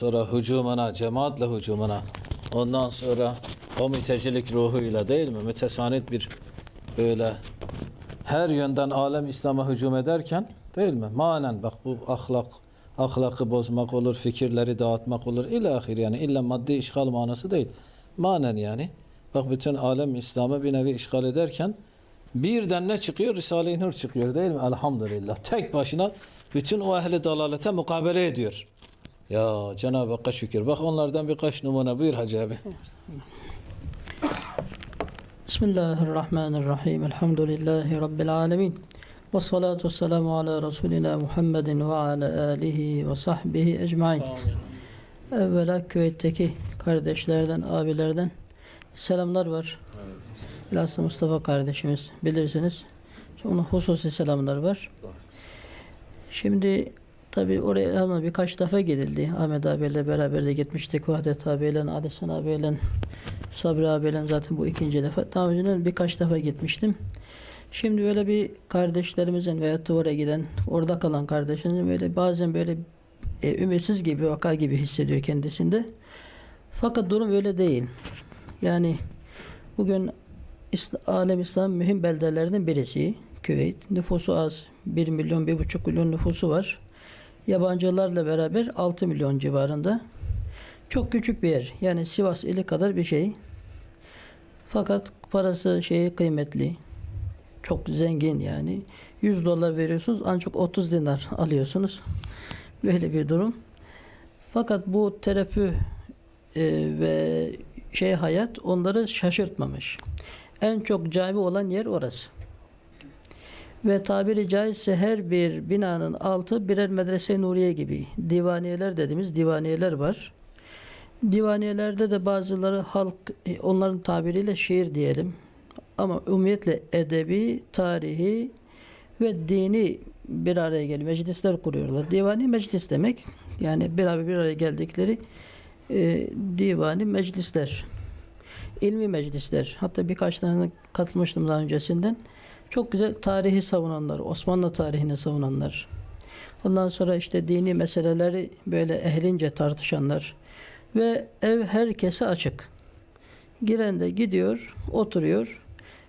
sonra hücumuna, cemaatle hücumuna, ondan sonra o mütecilik ruhuyla değil mi? Mütesanit bir böyle her yönden alem İslam'a hücum ederken değil mi? Manen bak bu ahlak, ahlakı bozmak olur, fikirleri dağıtmak olur. İlahir yani illa maddi işgal manası değil. Manen yani. Bak bütün alem İslam'ı bir nevi işgal ederken birden ne çıkıyor? Risale-i Nur çıkıyor değil mi? Elhamdülillah. Tek başına bütün o ehli dalalete mukabele ediyor. Ya Cenab-ı Hakk'a şükür. Bak onlardan birkaç numune buyur Hacı abi. Bismillahirrahmanirrahim. Elhamdülillahi Rabbil alemin. Ve salatu selamu ala Resulina Muhammedin ve ala alihi ve sahbihi ecmain. Evvela Küveyt'teki kardeşlerden, abilerden selamlar var. Bilhassa Mustafa kardeşimiz bilirsiniz. Onun hususi selamlar var. Şimdi tabi oraya ama birkaç defa gidildi. Ahmet abiyle beraber de gitmiştik. Vahdet abiyle, Adesen abiyle, Sabri abiyle zaten bu ikinci defa. Daha önceden birkaç defa gitmiştim. Şimdi böyle bir kardeşlerimizin da oraya giden, orada kalan kardeşimizin böyle bazen böyle e, ümitsiz gibi, vaka gibi hissediyor kendisinde. Fakat durum öyle değil. Yani bugün Alem İslam mühim beldelerden birisi. Küveyt. Nüfusu az. 1 milyon, 1,5 milyon nüfusu var. Yabancılarla beraber 6 milyon civarında. Çok küçük bir yer. Yani Sivas ili kadar bir şey. Fakat parası şeyi kıymetli. Çok zengin yani. 100 dolar veriyorsunuz ancak 30 dinar alıyorsunuz. Böyle bir durum. Fakat bu terefü e, ve şey hayat onları şaşırtmamış. En çok cami olan yer orası. Ve tabiri caizse her bir binanın altı birer medrese nuriye gibi. Divaniyeler dediğimiz divaniyeler var. Divaniyelerde de bazıları halk e, onların tabiriyle şiir diyelim. Ama ümumiyetle edebi, tarihi ve dini bir araya gelip meclisler kuruyorlar. Divani meclis demek. Yani araya bir araya geldikleri e, divani meclisler. İlmi meclisler. Hatta birkaç tane katılmıştım daha öncesinden. Çok güzel tarihi savunanlar, Osmanlı tarihini savunanlar. Ondan sonra işte dini meseleleri böyle ehlince tartışanlar. Ve ev herkese açık. Giren de gidiyor, oturuyor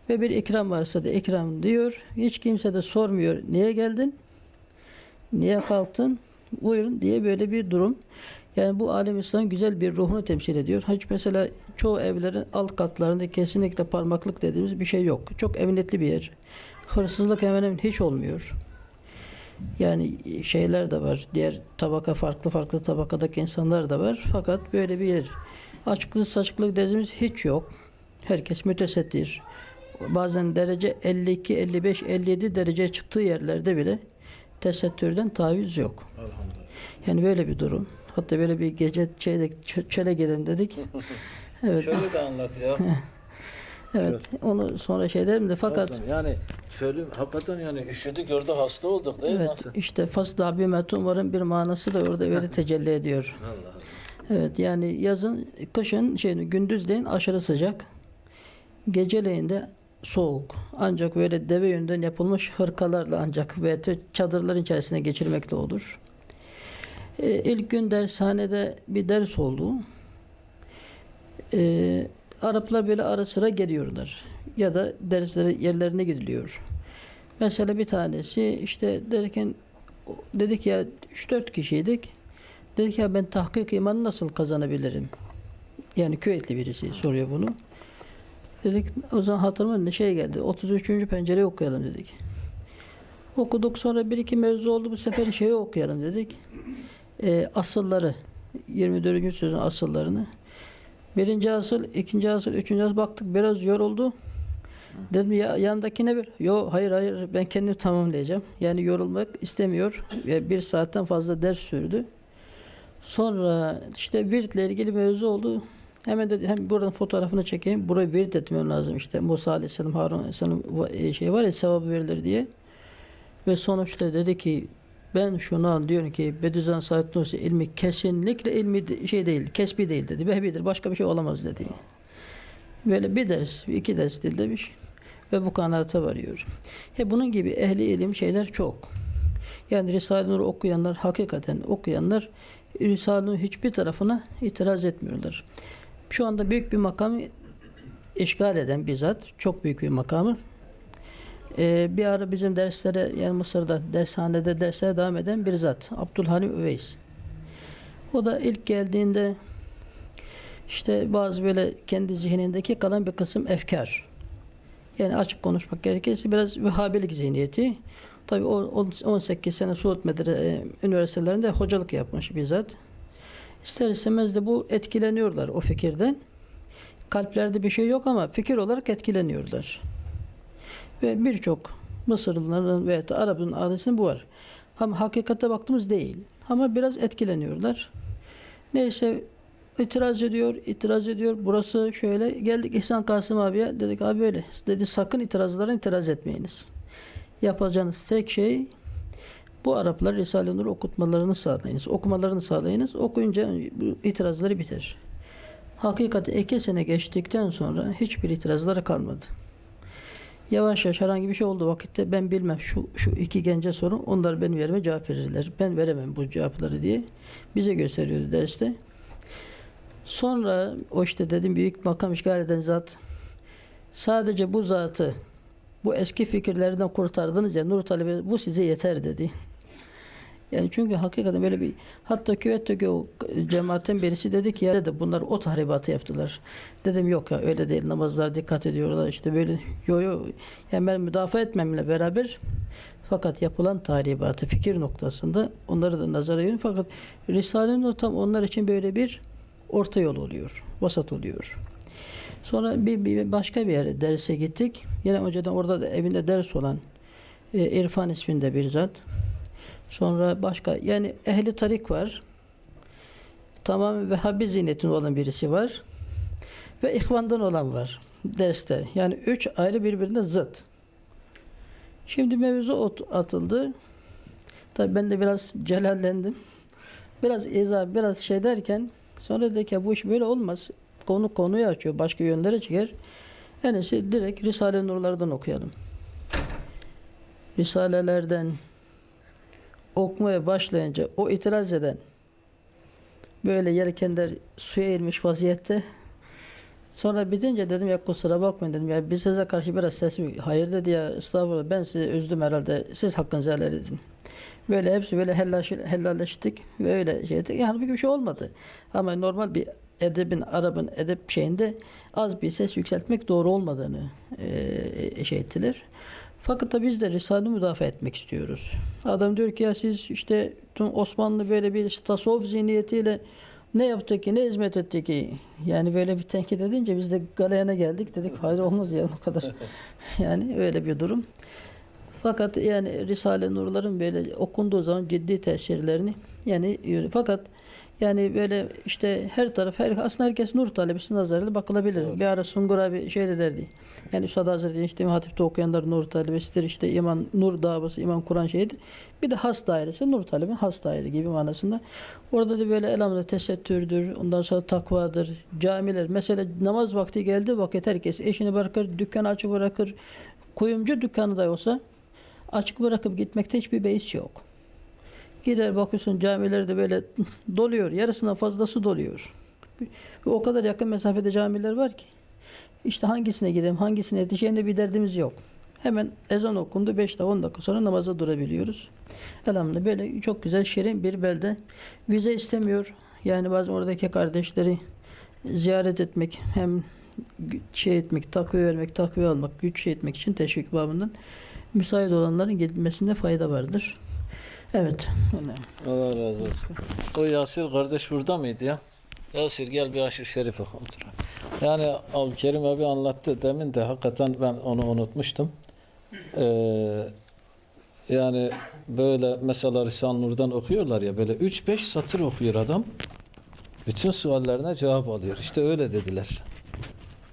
ve bir ikram varsa da ikram diyor. Hiç kimse de sormuyor niye geldin, niye kalktın, buyurun diye böyle bir durum. Yani bu alem İslam güzel bir ruhunu temsil ediyor. Hiç mesela çoğu evlerin alt katlarında kesinlikle parmaklık dediğimiz bir şey yok. Çok emniyetli bir yer. Hırsızlık hemen hemen hiç olmuyor. Yani şeyler de var. Diğer tabaka farklı farklı tabakadaki insanlar da var. Fakat böyle bir yer. Açıklık saçıklık dediğimiz hiç yok. Herkes mütesettir. Bazen derece 52, 55, 57 derece çıktığı yerlerde bile tesettürden taviz yok. Yani böyle bir durum. Hatta böyle bir gece şeyde çöle gidelim dedik. Evet. Şöyle de anlat ya. Evet. Onu sonra şey derim de fakat Olsun. yani şöyle hakikaten yani üşüdük orada hasta olduk değil mi? evet işte fasda bir metumarın bir manası da orada öyle tecelli ediyor. Allah Allah. Evet yani yazın kışın şeyini gündüzleyin aşırı sıcak. Geceleyin de soğuk. Ancak böyle deve yönden yapılmış hırkalarla ancak ve çadırların içerisine geçirmekle olur. Ee, ilk gün dershanede bir ders oldu. Ee, Araplar böyle ara sıra geliyorlar. Ya da derslere yerlerine gidiliyor. Mesela bir tanesi işte derken dedik ya 3-4 kişiydik. Dedik ya ben tahkik imanı nasıl kazanabilirim? Yani Küveytli birisi soruyor bunu. Dedik o zaman hatırıma ne şey geldi. 33. pencereyi okuyalım dedik. Okuduk sonra bir iki mevzu oldu. Bu sefer şeyi okuyalım dedik. Ee, asılları. 24. sözün asıllarını. Birinci asıl, ikinci asıl, üçüncü asıl baktık biraz yoruldu. Dedim ya yandakine bir. Yo hayır hayır ben kendim tamamlayacağım. Yani yorulmak istemiyor. Ve bir saatten fazla ders sürdü. Sonra işte viritle ilgili mevzu oldu. Hemen dedi hem buradan fotoğrafını çekeyim. Buraya virit etmem lazım işte. Musa Aleyhisselam, Harun Aleyhisselam va- şey var ya sevabı verilir diye. Ve sonuçta dedi ki ben şunu anlıyorum ki Bediüzzaman Said Nursi ilmi kesinlikle ilmi şey değil, kesbi değil dedi. Vehbidir, başka bir şey olamaz dedi. Böyle bir ders, iki ders dinlemiş ve bu kanaate varıyor. He bunun gibi ehli ilim şeyler çok. Yani Risale-i Nur okuyanlar, hakikaten okuyanlar Risale'nin hiçbir tarafına itiraz etmiyorlar. Şu anda büyük bir makamı işgal eden bizzat, çok büyük bir makamı. Ee, bir ara bizim derslere, yani Mısır'da dershanede derslere devam eden bir zat. Abdülhalim Üveys. O da ilk geldiğinde işte bazı böyle kendi zihnindeki kalan bir kısım efkar. Yani açık konuşmak gerekirse biraz Vehhabilik zihniyeti. On- 18 sene Suud Medre e, üniversitelerinde hocalık yapmış bizzat. İster istemez de bu etkileniyorlar o fikirden. Kalplerde bir şey yok ama fikir olarak etkileniyorlar. Ve birçok Mısırlıların da Arap'ın adetinde bu var. Ama hakikate baktığımız değil. Ama biraz etkileniyorlar. Neyse itiraz ediyor, itiraz ediyor. Burası şöyle. Geldik İhsan Kasım abiye. Dedik abi böyle. Dedi sakın itirazlara itiraz etmeyiniz. Yapacağınız tek şey bu Araplar Risale-i Nur okutmalarını sağlayınız. Okumalarını sağlayınız. Okuyunca bu itirazları biter. Hakikati iki sene geçtikten sonra hiçbir itirazları kalmadı. Yavaş yavaş herhangi bir şey oldu vakitte ben bilmem şu, şu iki gence sorun onlar benim yerime cevap verirler. Ben veremem bu cevapları diye bize gösteriyordu derste. Sonra o işte dedim büyük makam işgal eden zat sadece bu zatı bu eski fikirlerden kurtardınız ya Nur Talebi bu size yeter dedi. Yani çünkü hakikaten böyle bir hatta küvetteki o cemaatin birisi dedi ki ya dedi bunlar o tahribatı yaptılar. Dedim yok ya öyle değil namazlar dikkat ediyorlar işte böyle yo yo yani ben müdafaa etmemle beraber fakat yapılan tahribatı fikir noktasında onları da nazara alın fakat Risale-i Nur tam onlar için böyle bir orta yol oluyor. Vasat oluyor. Sonra bir, bir başka bir yere derse gittik. Yine önceden orada da evinde ders olan e, İrfan isminde bir zat. Sonra başka yani ehli tarik var. Tamamen Vehhabi zihniyetinde olan birisi var. Ve ihvandan olan var derste. Yani üç ayrı birbirine zıt. Şimdi mevzu ot- atıldı. Tabii ben de biraz celallendim. Biraz izah, biraz şey derken sonra dedi ki bu iş böyle olmaz. Konu konuyu açıyor. Başka yönlere çıkar. En direkt Risale-i Nurlardan okuyalım. Risalelerden okumaya başlayınca o itiraz eden böyle yelkenler suya inmiş vaziyette sonra bitince dedim ya kusura bakmayın dedim ya biz size karşı biraz sesim hayır dedi ya estağfurullah ben sizi üzdüm herhalde siz hakkınızı helal edin. Böyle hepsi böyle hellaş, helalleştik ve öyle şey ettik. Yani bir şey olmadı. Ama normal bir edebin, Arap'ın edep şeyinde az bir ses yükseltmek doğru olmadığını e, şey ettiler. Fakat da biz de Risale'yi müdafaa etmek istiyoruz. Adam diyor ki ya siz işte tüm Osmanlı böyle bir tasavvuf zihniyetiyle ne yaptı ki, ne hizmet etti ki? Yani böyle bir tenkit edince biz de galeyana geldik. Dedik hayır olmaz ya o kadar. yani öyle bir durum. Fakat yani Risale-i Nurların böyle okunduğu zaman ciddi tesirlerini yani fakat yani böyle işte her taraf her, aslında herkes nur talebesi nazarıyla bakılabilir. Doğru. Bir ara Sungur abi şey de derdi. Yani Üstad Hazretleri işte Hatip'te okuyanlar nur talebesidir. işte iman nur davası, iman Kur'an şeyidir. Bir de has dairesi nur talebi has daire gibi manasında. Orada da böyle elhamdülillah tesettürdür. Ondan sonra takvadır. Camiler. Mesela namaz vakti geldi vakit herkes eşini bırakır, dükkanı açık bırakır. Kuyumcu dükkanı da olsa açık bırakıp gitmekte hiçbir beis yok. Gider bakıyorsun camilerde böyle doluyor. Yarısından fazlası doluyor. O kadar yakın mesafede camiler var ki. İşte hangisine gidelim, hangisine yetişeceğine bir derdimiz yok. Hemen ezan okundu 5 dakika 10 dakika sonra namaza durabiliyoruz. Elhamdülillah böyle çok güzel şirin bir belde. Vize istemiyor. Yani bazen oradaki kardeşleri ziyaret etmek hem şey etmek, takviye vermek, takviye almak, güç şey etmek için teşvik babından müsait olanların gitmesinde fayda vardır. Evet. Allah razı olsun. O Yasir kardeş burada mıydı ya? Yasir gel bir aşırı şerif oku. Yani Abdülkerim abi anlattı. Demin de hakikaten ben onu unutmuştum. Ee, yani böyle mesela Risale-i Nur'dan okuyorlar ya böyle 3-5 satır okuyor adam. Bütün suallerine cevap alıyor. İşte öyle dediler.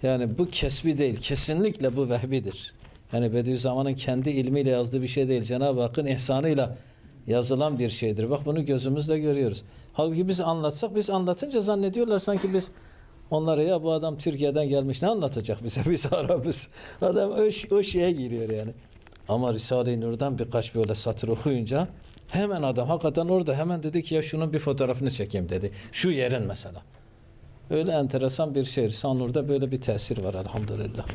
Yani bu kesbi değil. Kesinlikle bu vehbidir. Yani Bediüzzaman'ın kendi ilmiyle yazdığı bir şey değil. Cenab-ı Hakk'ın ihsanıyla yazılan bir şeydir. Bak bunu gözümüzle görüyoruz. Halbuki biz anlatsak, biz anlatınca zannediyorlar sanki biz onlara ya bu adam Türkiye'den gelmiş ne anlatacak bize? Biz Arapız. Adam o, o şeye giriyor yani. Ama Risale-i Nur'dan birkaç böyle satır okuyunca Hemen adam hakikaten orada hemen dedi ki ya şunun bir fotoğrafını çekeyim dedi. Şu yerin mesela. Öyle enteresan bir şehir. Sanur'da böyle bir tesir var elhamdülillah.